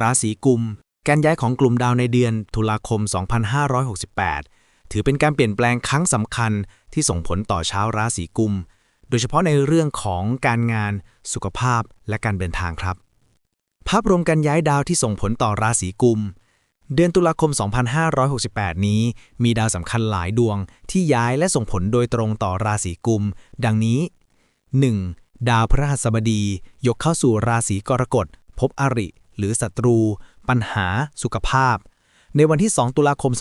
ราศีกุม การย้ายของกลุ่มดาวในเดือนตุลาคม 2568 ถือเป็นการเปลี่ยนแปลงครั้งสำคัญที่ส่งผลต่อชาวราศีกุม โดยเฉพาะในเรื่องของการงาน สุขภาพ และการเดินทางครับ ภาพรวมการย้ายดาวที่ส่งผลต่อราศีกุม เดือนตุลาคม 2568 นี้ มีดาวสำคัญหลายดวงที่ย้ายและส่งผลโดยตรงต่อราศีกุม ดังนี้ 1. ดาวพฤหัสบดี ยกเข้าสู่ราศีกรกฎ พบอริ หรือศัตรู ปัญหา สุขภาพ ในวันที่ 2 ตุลาคม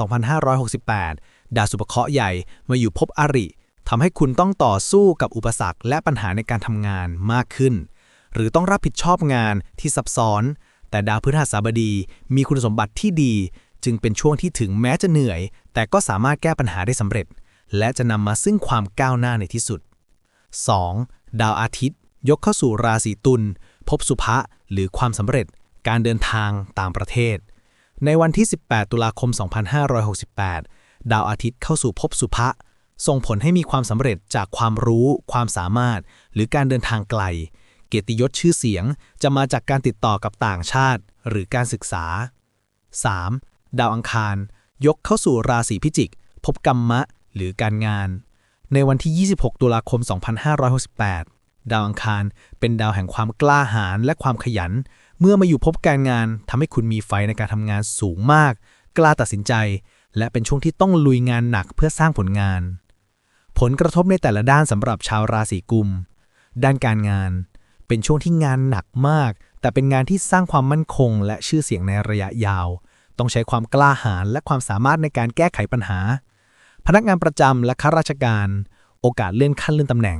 2568 ดาวสุภเคราะห์ใหญ่มาอยู่พบอริทำให้คุณต้องต่อสู้กับอุปสรรคและปัญหาในการทำงานมากขึ้น หรือต้องรับผิดชอบงานที่ซับซ้อน แต่ดาวพฤหัสบดีมีคุณสมบัติที่ดี จึงเป็นช่วงที่ถึงแม้จะเหนื่อย แต่ก็สามารถแก้ปัญหาได้สำเร็จ และจะนำมาซึ่งความก้าวหน้าในที่สุด 2. ดาวอาทิตย์ ยกเข้าสู่ราศีตุลพบสุภะหรือความสำเร็จ การเดินทางต่างประเทศ ในวันที่ 18 ตุลาคม 2568 ดาวอาทิตย์เข้าสู่ภพสุภะส่งผลให้มีความสำเร็จจากความรู้ ความสามารถ หรือการเดินทางไกล เกียรติยศชื่อเสียงจะมาจากการติดต่อกับต่างชาติ หรือการศึกษา 3. ดาวอังคาร ยกเข้าสู่ราศีพิจิก พบกรรมะ หรือการงาน ในวันที่ 26 ตุลาคม 2568 ดาวอังคารเป็นดาวแห่งความกล้าหาญและความขยัน เมื่อมาอยู่พบการงานทำให้คุณมีไฟในการทำงานสูงมาก กล้าตัดสินใจ และเป็นช่วงที่ต้องลุยงานหนักเพื่อสร้างผลงาน ผลกระทบในแต่ละด้านสำหรับชาวราศีกุม ด้านการงาน เป็นช่วงที่งานหนักมาก แต่เป็นงานที่สร้างความมั่นคง และชื่อเสียงในระยะยาว ต้องใช้ความกล้าหาญและความสามารถในการแก้ไขปัญหา พนักงานประจำและข้าราชการ โอกาสเลื่อนขั้นเลื่อนตำแหน่ง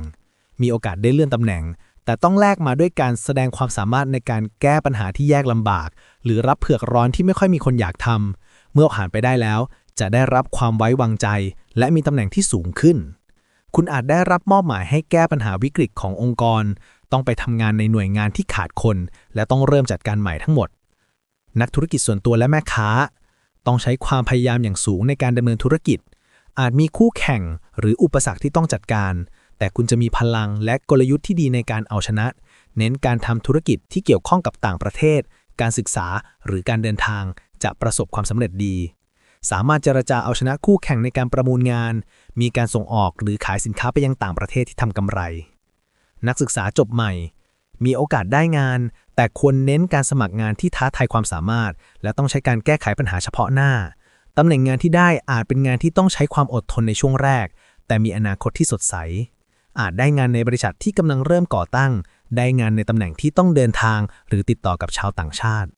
มีโอกาสได้เลื่อนตำแหน่ง แต่ต้องแลกมาด้วยการแสดงความสามารถในการแก้ปัญหาที่แยกลำบาก หรือรับเผือกร้อนที่ไม่ค่อยมีคนอยากทำเมื่อผ่านไปได้แล้ว จะได้รับความไว้วางใจ และมีตำแหน่งที่สูงขึ้น คุณอาจได้รับมอบหมายให้แก้ปัญหาวิกฤตขององค์กร ต้องไปทำงานในหน่วยงานที่ขาดคน และต้องเริ่มจัดการใหม่ทั้งหมด นักธุรกิจส่วนตัวและแม่ค้า ต้องใช้ความพยายามอย่างสูงในการดำเนินธุรกิจอาจมีคู่แข่งหรืออุปสรรคที่ต้องจัดการ แต่คุณจะมีพลังและกลยุทธ์ที่ดีในการเอาชนะ เน้นการทำธุรกิจที่เกี่ยวข้องกับต่างประเทศ การศึกษาหรือการเดินทางจะประสบความสำเร็จดี สามารถเจรจาเอาชนะคู่แข่งในการประมูลงาน มีการส่งออกหรือขายสินค้าไปยังต่างประเทศที่ทำกำไร นักศึกษาจบใหม่ มีโอกาสได้งาน แต่ควรเน้นการสมัครงานที่ท้าทายความสามารถ และต้องใช้การแก้ไขปัญหาเฉพาะหน้าตำแหน่งงานที่ได้อาจเป็นงานที่ต้องใช้ความอดทนในช่วงแรก แต่มีอนาคตที่สดใส อาจได้งานในบริษัทที่กำลังเริ่มก่อตั้ง ได้งานในตำแหน่งที่ต้องเดินทาง หรือติดต่อกับชาวต่างชาติ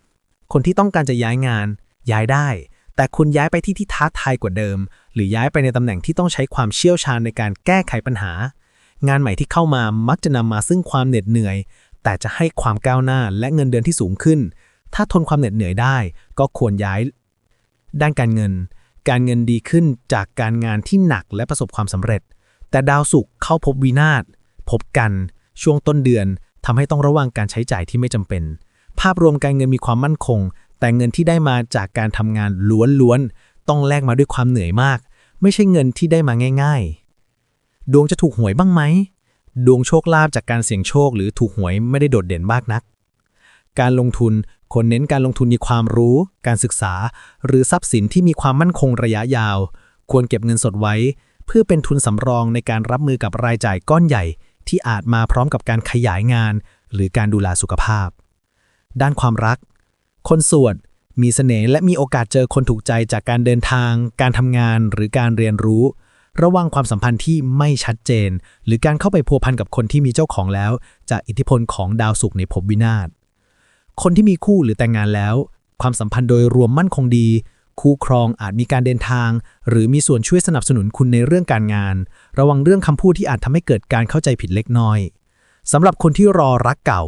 คนที่ต้องการจะย้ายงาน ย้ายได้ แต่คุณย้ายไปที่ที่ท้าทายกว่าเดิม หรือย้ายไปในตำแหน่งที่ต้องใช้ความเชี่ยวชาญในการแก้ไขปัญหา งานใหม่ที่เข้ามามักจะนำมาซึ่งความเหน็ดเหนื่อย แต่จะให้ความก้าวหน้าและเงินเดือนที่สูงขึ้น ถ้าทนความเหน็ดเหนื่อยได้ ก็ควรย้าย ด้านการเงิน การเงินดีขึ้นจากการงานที่หนักและประสบความสำเร็จ แต่ดาวศุกร์เข้าพบวินาศพบกัน ช่วงต้นเดือนทำให้ต้องระวังการใช้จ่ายที่ไม่จำเป็น ภาพรวมการเงินมีความมั่นคง แต่เงินที่ได้มาจากการทำงานล้วนๆต้องแลกมาด้วยความเหนื่อยมาก ไม่ใช่เงินที่ได้มาง่าย ๆ ดวงจะถูกหวยบ้างไหมดวงโชคลาภจากการเสี่ยงโชคหรือถูกหวยไม่ได้โดดเด่นมากนัก การลงทุนคนเน้นการลงทุนในความรู้ การศึกษา หรือทรัพย์สินที่มีความมั่นคงระยะยาว ควรเก็บเงินสดไว้ เพื่อเป็นทุนสำรองในการรับมือกับรายจ่ายก้อนใหญ่ ที่อาจมาพร้อมกับการขยายงาน หรือการดูแลสุขภาพ ด้านความรัก คนสวดมีเสน่ห์และมีโอกาสเจอคนถูกใจจากการเดินทาง การทำงานหรือการเรียนรู้ ระวังความสัมพันธ์ที่ไม่ชัดเจน หรือการเข้าไปพัวพันกับคนที่มีเจ้าของแล้ว จากอิทธิพลของดาวศุกร์ในภพวินาศคนที่มีคู่หรือแต่งงานแล้ว ความสัมพันธ์โดยรวมมั่นคงดี คู่ครองอาจมีการเดินทาง หรือมีส่วนช่วยสนับสนุนคุณในเรื่องการงาน ระวังเรื่องคำพูดที่อาจทำให้เกิดการเข้าใจผิดเล็กน้อยสำหรับคนที่รอรักเก่า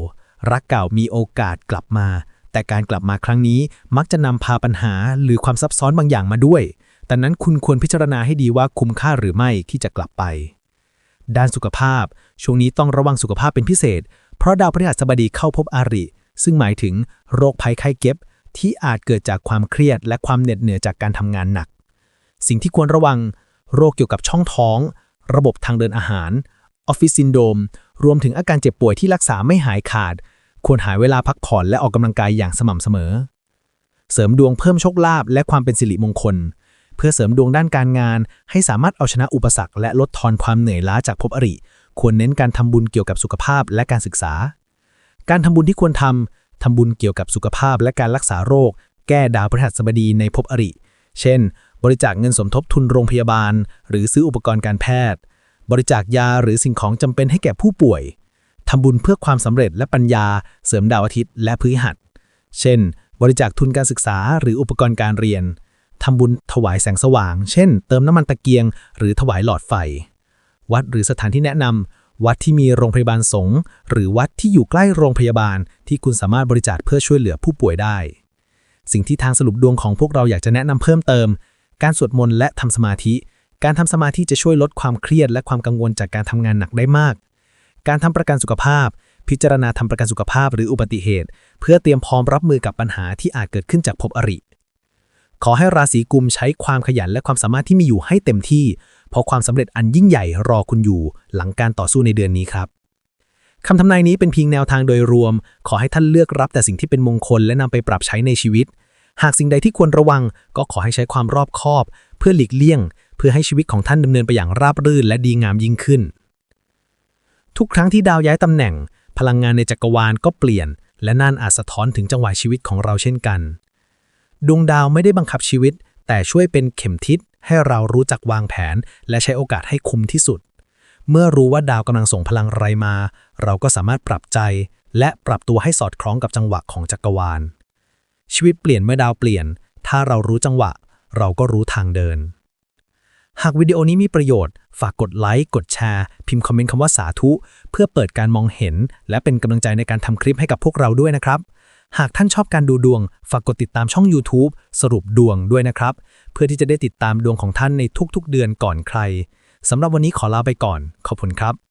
รักเก่ามีโอกาสกลับมา แต่การกลับมาครั้งนี้มักจะนำพาปัญหาหรือความซับซ้อนบางอย่างมาด้วยแต่นั้นคุณควรพิจารณาให้ดีว่าคุ้มค่าหรือไม่ที่จะกลับไป ด้านสุขภาพ ช่วงนี้ต้องระวังสุขภาพเป็นพิเศษ เพราะดาวพฤหัสบดีเข้าพบอาริ ซึ่งหมายถึงโรคภัยไข้เจ็บ ที่อาจเกิดจากความเครียดและความเหน็ดเหนื่อยจากการทำงานหนัก สิ่งที่ควรระวัง โรคเกี่ยวกับช่องท้อง ระบบทางเดินอาหารออฟฟิศซินโดมรวมถึงอาการเจ็บป่วยที่รักษาไม่หายขาด ควรหาเวลาพักผ่อนและออกกำลังกายอย่างสม่ำเสมอ เสริมดวงเพิ่มโชคลาภและความเป็นสิริมงคล เพื่อเสริมดวงด้านการงาน ให้สามารถเอาชนะอุปสรรค และลดทอนความเหนื่อยล้าจากภพอริ ควรเน้นการทำบุญเกี่ยวกับสุขภาพและการศึกษา การทำบุญที่ควรทำ ทำบุญเกี่ยวกับสุขภาพและการรักษาโรค แก้ดาวพฤหัสบดีในภพอริ เช่น บริจาคเงินสมทบทุนโรงพยาบาล หรือซื้ออุปกรณ์การแพทย์ บริจาคยาหรือสิ่งของจำเป็นให้แก่ผู้ป่วยทำบุญเพื่อความสำเร็จและปัญญา เสริมดาวอาทิตย์และพฤหัส เช่น บริจาคทุนการศึกษาหรืออุปกรณ์การเรียนทำบุญถวายแสงสว่าง เช่น เติมน้ำมันตะเกียง หรือถวายหลอดไฟ วัดหรือสถานที่แนะนำ วัดที่มีโรงพยาบาลสงฆ์หรือวัดที่อยู่ใกล้โรงพยาบาล ที่คุณสามารถบริจาคเพื่อช่วยเหลือผู้ป่วยได้ สิ่งที่ทางสรุปดวงของพวกเราอยากจะแนะนำเพิ่มเติม การสวดมนต์และทำสมาธิ การทำสมาธิจะช่วยลดความเครียดและความกังวลจากการทำงานหนักได้มาก การทำประกันสุขภาพ พิจารณาทำประกันสุขภาพหรืออุบัติเหตุ เพื่อเตรียมพร้อมรับมือกับปัญหาที่อาจเกิดขึ้นจากภพอริ ขอให้ราศีกุมใช้ความขยันและความสามารถที่มีอยู่ให้เต็มที่ เพราะความสำเร็จอันยิ่งใหญ่รอคุณอยู่ หลังการต่อสู้ในเดือนนี้ครับคำทำนายนี้เป็นเพียงแนวทางโดยรวม ขอให้ท่านเลือกรับแต่สิ่งที่เป็นมงคลและนำไปปรับใช้ในชีวิต หากสิ่งใดที่ควรระวัง ก็ขอให้ใช้ความรอบคอบ เพื่อหลีกเลี่ยง เพื่อให้ชีวิตของท่านดำเนินไปอย่างราบรื่นและดีงามยิ่งขึ้น ทุกครั้งที่ดาวย้ายตำแหน่ง พลังงานในจักรวาลก็เปลี่ยน และนั่นอาจสะท้อนถึงจังหวะชีวิตของเราเช่นกัน ดวงดาวไม่ได้บังคับชีวิต แต่ช่วยเป็นเข็มทิศให้เรารู้จักวางแผน และใช้โอกาสให้คุ้มที่สุด เมื่อรู้ว่าดาวกำลังส่งพลังอะไรมา เราก็สามารถปรับใจ และปรับตัวให้สอดคล้องกับจังหวะของจักรวาล ชีวิตเปลี่ยนเมื่อดาวเปลี่ยน ถ้าเรารู้จังหวะ เราก็รู้ทางเดิน หากวิดีโอนี้มีประโยชน์ ฝากกดไลค์ กดแชร์ พิมพ์คอมเมนต์คำว่าสาธุ เพื่อเปิดการมองเห็น และเป็นกำลังใจในการทำคลิปให้กับพวกเราด้วยนะครับ หากท่านชอบการดูดวง ฝากกดติดตามช่อง YouTube สรุปดวงด้วยนะครับ เพื่อที่จะได้ติดตามดวงของท่านในทุกๆ เดือนก่อนใครสำหรับวันนี้ขอลาไปก่อน ขอบคุณครับ